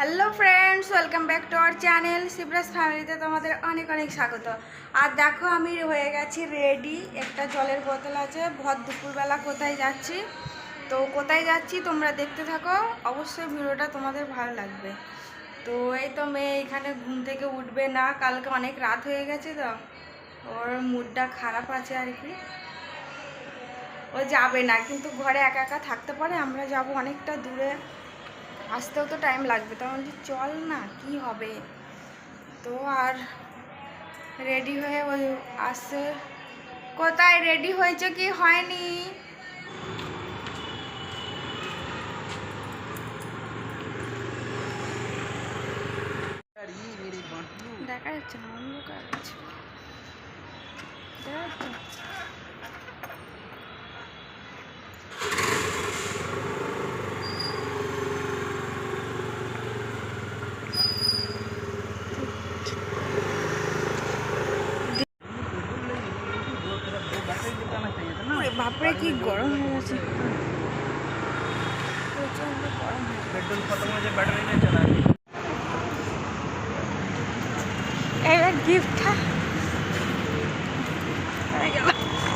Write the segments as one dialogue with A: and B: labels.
A: Hello friends welcome back to our channel সিপ্রাস ফ্যামিলিতে তোমাদের অনেক অনেক স্বাগত। আর দেখো, আমি হয়ে গেছি রেডি একটা জলের বোতল আছে। ভর দুপুরবেলা কোথায় যাচ্ছি? তো কোথায় যাচ্ছি তোমরা দেখতে থাকো। অবশ্যই ভিডিওটা তোমাদের ভালো লাগবে। তো এই তো মেয়ে এখানে ঘুম থেকে উঠবে না। কালকে অনেক রাত হয়ে গেছে তো। ওর মুডটা খারাপ আছে আর কি। ও যাবে না, কিন্তু ঘরে একা একা থাকতে পারে। আমরা যাব অনেকটা দূরে। আসতেও তো টাইম লাগবে। তো বলছি, চল না, কি হবে? তো আর রেডি হয়ে ওই কোথায় রেডি হয়েছে কি হয়নি? দেখা যাচ্ছে না, অন্ধকার আছে। দেখা যাচ্ছে ওরে বাপরে কি গরম হয়ে গেছে প্রচণ্ড গরম হয়ে গেছে।
B: पेट्रोल खत्म हो जाए बैटरी नहीं चलानी
A: এবার গিফটটা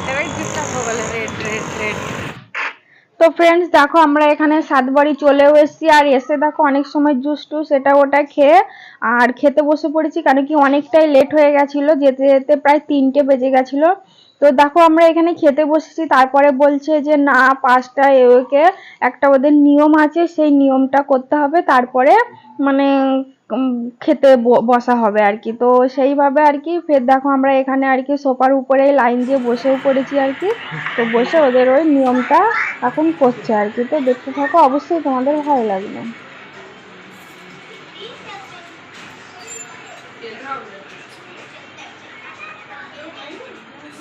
A: এবার গিফটটা ভোগলে রেড রেড রেড তো ফ্রেন্ডস দেখো আমরা এখানে সাতবাড়ি চলেও এসেছি আর এসে দেখো অনেক সময় জুস টুস এটা ওটা খেয়ে আর খেতে বসে পড়েছি কারণ কি অনেকটাই লেট হয়ে গেছিল যেতে যেতে প্রায় তিনটে বেজে গেছিল তো দেখো আমরা এখানে খেতে বসেছি। তারপরে বলছে যে, না, পাঁচটা এওকে, একটা ওদের নিয়ম আছে, সেই নিয়মটা করতে হবে। তারপরে মানে খেতে বসা হবে আর কি। তো সেইভাবে আর কি, ফের দেখো আমরা এখানে আর কি সোফার উপরে লাইন দিয়ে বসেও পড়েছি আর কি। তো বসে ওদের ওই নিয়মটা এখন করছে আর কি। তো দেখতে থাকো, অবশ্যই তোমাদের ভালো লাগবে।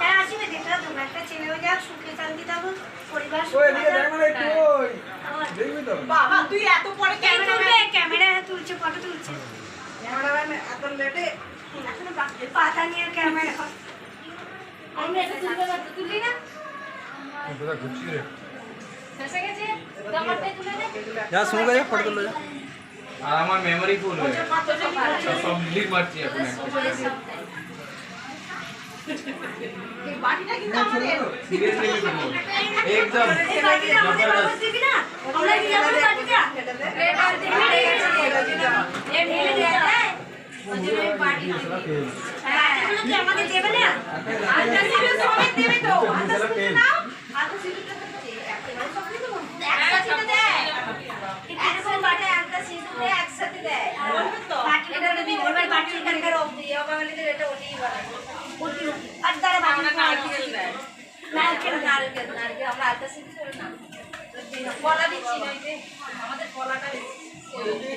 C: হ্যাঁ
D: আশীর্বাদ এটা তোমরা একটা ছেলেও যাক সুখে শান্তি থাকো পরিবার
E: বাবা তুই এত পরে
D: কে ক্যামেরা তুলছে ফটো তুলছে।
E: ক্যামেরাম্যান এত লেটে।
D: পাতা নিয়ে ক্যামেরা
C: আমি এটা তুলতে পারতো তুললি না? শেষে গেছে? দামারটা তুলে দে।
B: যা শুনে গেছে ফটো তুলো যা। আর আমার মেমোরি ফুল হয়ে গেছে। সব ডিলিট মারছি এখন
E: কিন্তু আমাদের
B: সিরিয়াসলি আমি বলব একদম
D: এই বাটিটা আমাদের বাবা
B: জবরদস্ত
D: দিবি না আমরা নিয়ে যাব বাটিটা বাটিগুলো কি আমাদের দেবে না
E: আলতা সিঁদুর সমেত দেবে তো আলতা সিঁদুর নাও আলতা সিঁদুরটা তো দে, একেবারে সব দিতে বলব। একসাথে দেয়
D: এরকম বাটি একটা সিঁদুর দিয়ে একসাথে দেয়
E: বলবে তো
D: বাটিটা তো দিবি এবার বাটি এখানকার অবধি বাঙালিদের এটা ওটাই বলে ওটি আর তারা বাটি নারকেল দেয় নারকেল নারকেল নারকেল আমরা আলতা সিঁদুর করে না
E: কলা দিচ্ছি না এই যে আমাদের কলাটা দিচ্ছি।
D: এই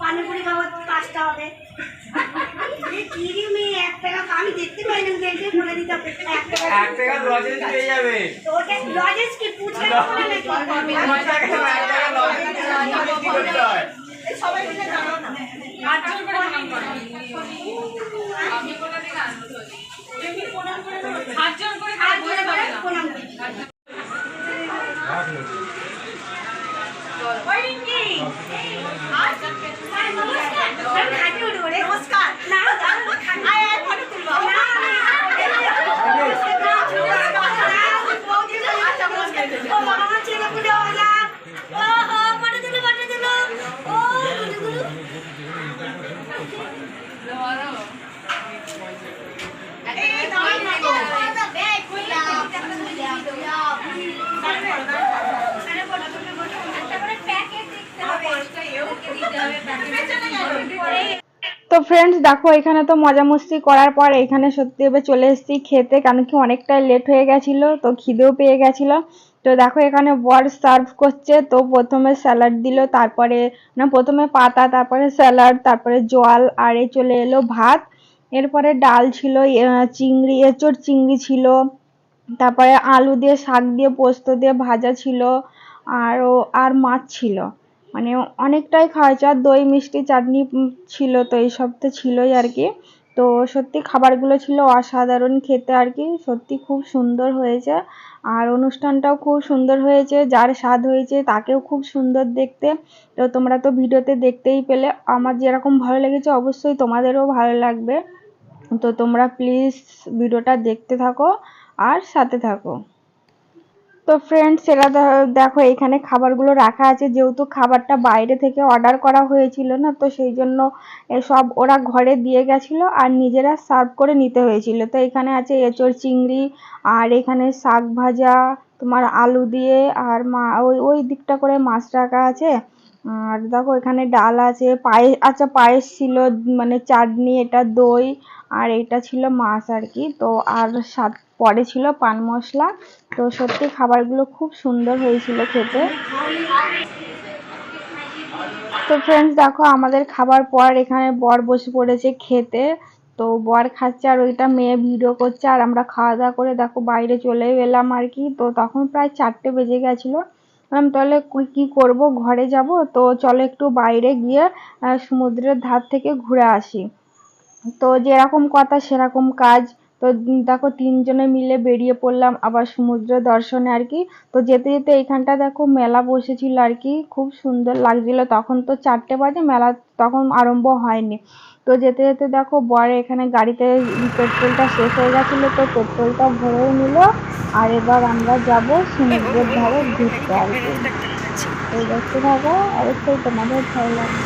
D: পানিপুরি খাব পাঁচটা হবে। এক টাকা আমি দেখতে পাই না বলে এক টাকা
B: এক টাকা লজেন্স পেয়ে যাবে।
D: ওকে লজেন্স কি পুচকা করে নাকি?
B: এক টাকা লজেন্স বিক্রি করতে হয়?
E: সবাই মিলে জানো না।
C: আটজন করে আমি কোনোদিন আনব
E: এমনি প্রণাম করে। দেবো।
C: আটজন করে
D: আর
C: বসে
D: জোরে করে
C: পাবে না
D: প্রণাম করি।
E: ওই রিঙ্কি,
D: আমি খাটে উঠবো রে
E: নমস্কার
D: না দাঁড়াও, খাটে-
E: আয় আয় ফটো তুলবো
D: না, না, না,
E: আচ্ছা নমস্কার
D: ও বাবা, আমার ছেলে পুজো হয়ে যাক। ও, ও, ফটো তুলো, ফটো তুলো। ও, গুলু, গুলু।
E: এই দাঁড়াও না ব্যাগ খুললাম
D: আরে ফটো তুলো, ফটো তুলো। একটা করে প্যাকেট দেখতে হবে।
A: তো ফ্রেন্ডস দেখো, এখানে তো মজা মস্তি করার পর এখানে সত্যি এবার চলে এসেছি খেতে কেন কি অনেকটাই লেট হয়ে গেছিল, তো খিদেও পেয়ে গেছিল। তো দেখো, এখানে বর সার্ভ করছে, তো প্রথমে স্যালাড দিল, তারপরে, না, প্রথমে পাতা, তারপরে স্যালাড তারপরে জল, আর এই চলে এলো ভাত। এরপরে ডাল ছিল চিংড়ি, এঁচোড় চিংড়ি ছিল, তারপরে আলু দিয়ে, শাক দিয়ে, পোস্ত দিয়ে ভাজা ছিল আর ও- আর মাছ ছিল। মানে অনেকটাই খাওয়া আর দই, মিষ্টি, চাটনি ছিল তো, এইসব তো ছিলই আর কি। তো সত্যি খাবারগুলো ছিল অসাধারণ খেতে আর কি। সত্যি খুব সুন্দর হয়েছে। আর অনুষ্ঠানটাও খুব সুন্দর হয়েছে। যার স্বাদ হয়েছে তাকেও খুব সুন্দর দেখতে। তো তোমরা তো ভিডিওতে দেখতেই পেলে। আমার যেরকম ভালো লেগেছে অবশ্যই তোমাদেরও ভালো লাগবে। তো তোমরা প্লিজ ভিডিওটা দেখতে থাকো আর সাথে থাকো। তো ফ্রেন্ডস এরা দেখো এখানে খাবারগুলো রাখা আছে। যেহেতু খাবারটা বাইরে থেকে অর্ডার করা হয়েছিল না, তো সেই জন্য সব ওরা ঘরে দিয়ে গেছিল আর নিজেরা সার্ভ করে নিতে হয়েছিল। তো এখানে আছে এঁচোড় চিংড়ি, আর এখানে শাক ভাজা, তোমার আলু দিয়ে, আর মা, ওই ওই দিকটা করে মাছ রাখা আছে। আর দেখো এখানে ডাল আছে, পায়েস আচ্ছা পায়েস ছিল মানে চাটনি, এটা দই, আর এটা ছিল মাছ আর কি। তো আর সাত পরে ছিল পান মশলা। তো সত্যি খাবারগুলো খুব সুন্দর হয়েছিল খেতে। তো ফ্রেন্ডস দেখো আমাদের খাবার পর এখানে বর বসে পড়েছে খেতে। তো বর খাচ্ছে আর ওইটা মেয়ে ভিডিও করছে আর আমরা খাওয়া দাওয়া করে দেখো বাইরে চলে এলাম আর কি। তো তখন প্রায় চারটে বেজে গেছিল। তাহলে কি করব? ঘরে যাব? তো চলো একটু বাইরে গিয়ে সমুদ্রের ধার থেকে ঘুরে আসি। তো যেরকম কথা সেরকম কাজ তো দেখো তিনজনে মিলে বেরিয়ে পড়লাম, আবার সমুদ্র দর্শনে আর কি। তো যেতে যেতে এইখানটা দেখো মেলা বসেছিল আর কি, খুব সুন্দর লাগছিল। তখন তো চারটে বাজে, মেলা তখন আরম্ভ হয়নি। তো যেতে যেতে দেখো বর এখানে গাড়িতে পেট্রোলটা শেষ হয়ে গেছিল, তো পেট্রোলটা ভরেও নিল। আর এবার আমরা যাব সমুদ্রের ধারে ঘুরতে আর কি। তো দেখতে থাকো, অবশ্যই তোমাদের ভালো লাগবে।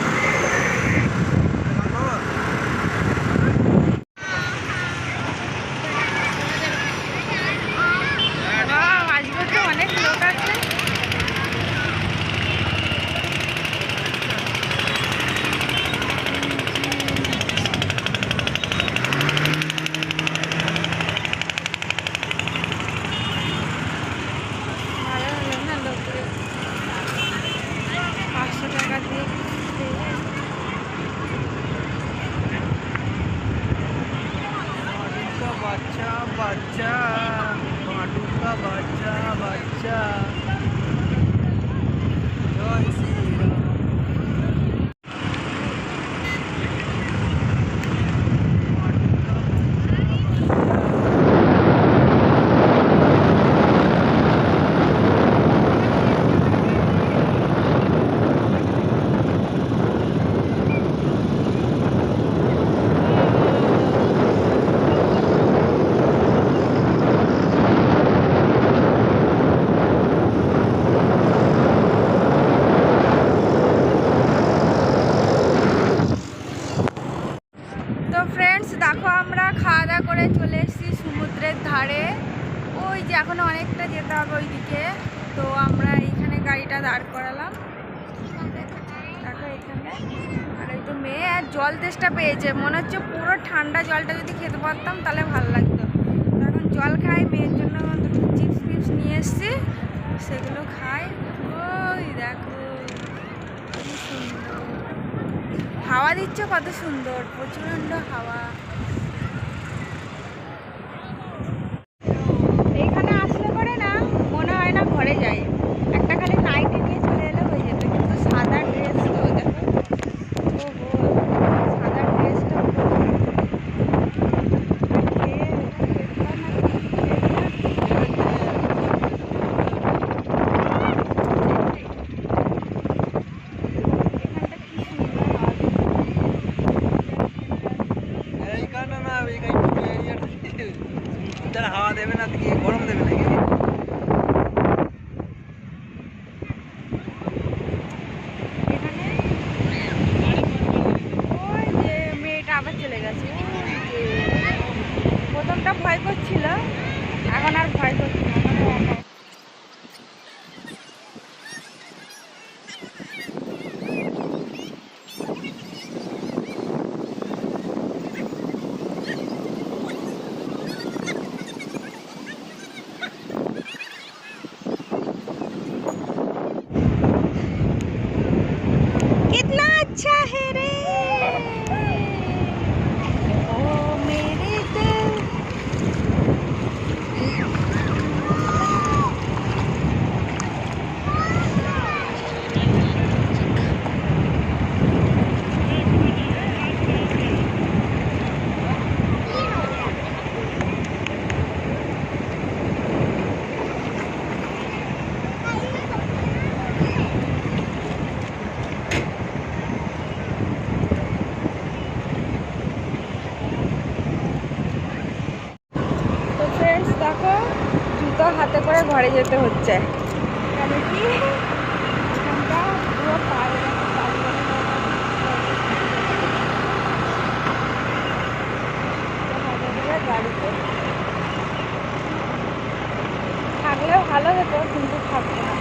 A: হবে ওইদিকে। তো আমরা এইখানে গাড়িটা দাঁড় করালাম। আর তো মেয়ে আর জল তেষ্টা পেয়েছে। মনে হচ্ছে পুরো ঠান্ডা জলটা যদি খেতে পারতাম তাহলে ভালো লাগতো। এখন জল খাই, মেয়ের জন্য দুটো চিপস ফিপস নিয়ে এসেছি। সেগুলো খাই। ওই দেখো হাওয়া দিচ্ছে কত সুন্দর প্রচণ্ড হাওয়া। হাতে করে ঘরে যেতে হচ্ছে। থাকলেও ভালো হতো কিন্তু থাকতো না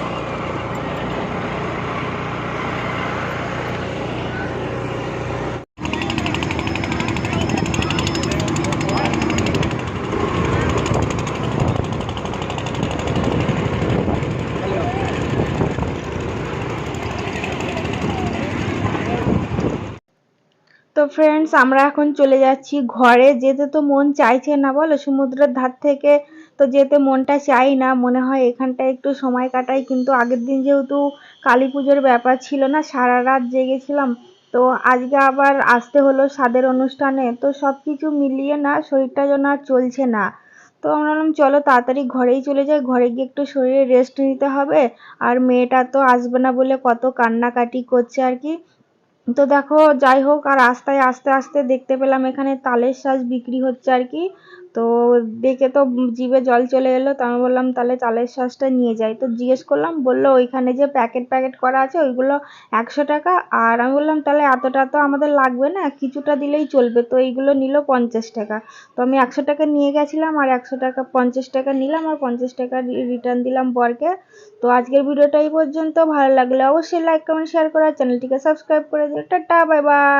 A: তো ফ্রেন্ডস আমরা এখন চলে যাচ্ছি ঘরে। যেতে তো মন চাইছে না, বলো? সমুদ্রের ধার থেকে তো যেতে মনটা চাই না। মনে হয় এখানটায় একটু সময় কাটাই, কিন্তু আগের দিন যেহেতু কালী পুজোর ব্যাপার ছিল না, সারা রাত জেগেছিলাম তো আজকে আবার আসতে হলো স্বাদের অনুষ্ঠানে। তো সব কিছু মিলিয়ে না, শরীরটা যেন আর চলছে না। তো আমরা বললাম চলো তাড়াতাড়ি ঘরেই চলে যাই। ঘরে গিয়ে একটু শরীরে রেস্ট নিতে হবে। আর মেয়েটা তো আসবে না বলে কত কান্নাকাটি করছে আর কি। তো দেখো, যাই হোক, আর রাস্তায় আস্তে আস্তে দেখতে পেলাম এখানে তালের শাঁস বিক্রি হচ্ছে আর কি। তো দেখে তো জিভে জল চলে এলো, তো আমি বললাম, তাহলে চালের শাঁসটা নিয়ে যাই। তো জিজ্ঞেস করলাম, বলল, ওইখানে যে প্যাকেট প্যাকেট করা আছে, ওইগুলো একশো টাকা? আর আমি বললাম, তাহলে এতটা তো আমাদের লাগবে না, কিছুটা দিলেই চলবে। তো এইগুলো নিল পঞ্চাশ টাকা। তো আমি একশো টাকা নিয়ে গেছিলাম, আর একশো টাকা, পঞ্চাশ টাকা নিলাম, আর পঞ্চাশ টাকা রিটার্ন দিলাম বরকে। তো আজকের ভিডিওটা এই পর্যন্ত। ভালো লাগলে অবশ্যই লাইক কমেন্ট শেয়ার করার চ্যানেলটিকে সাবস্ক্রাইব করে দিও। Tata bye bye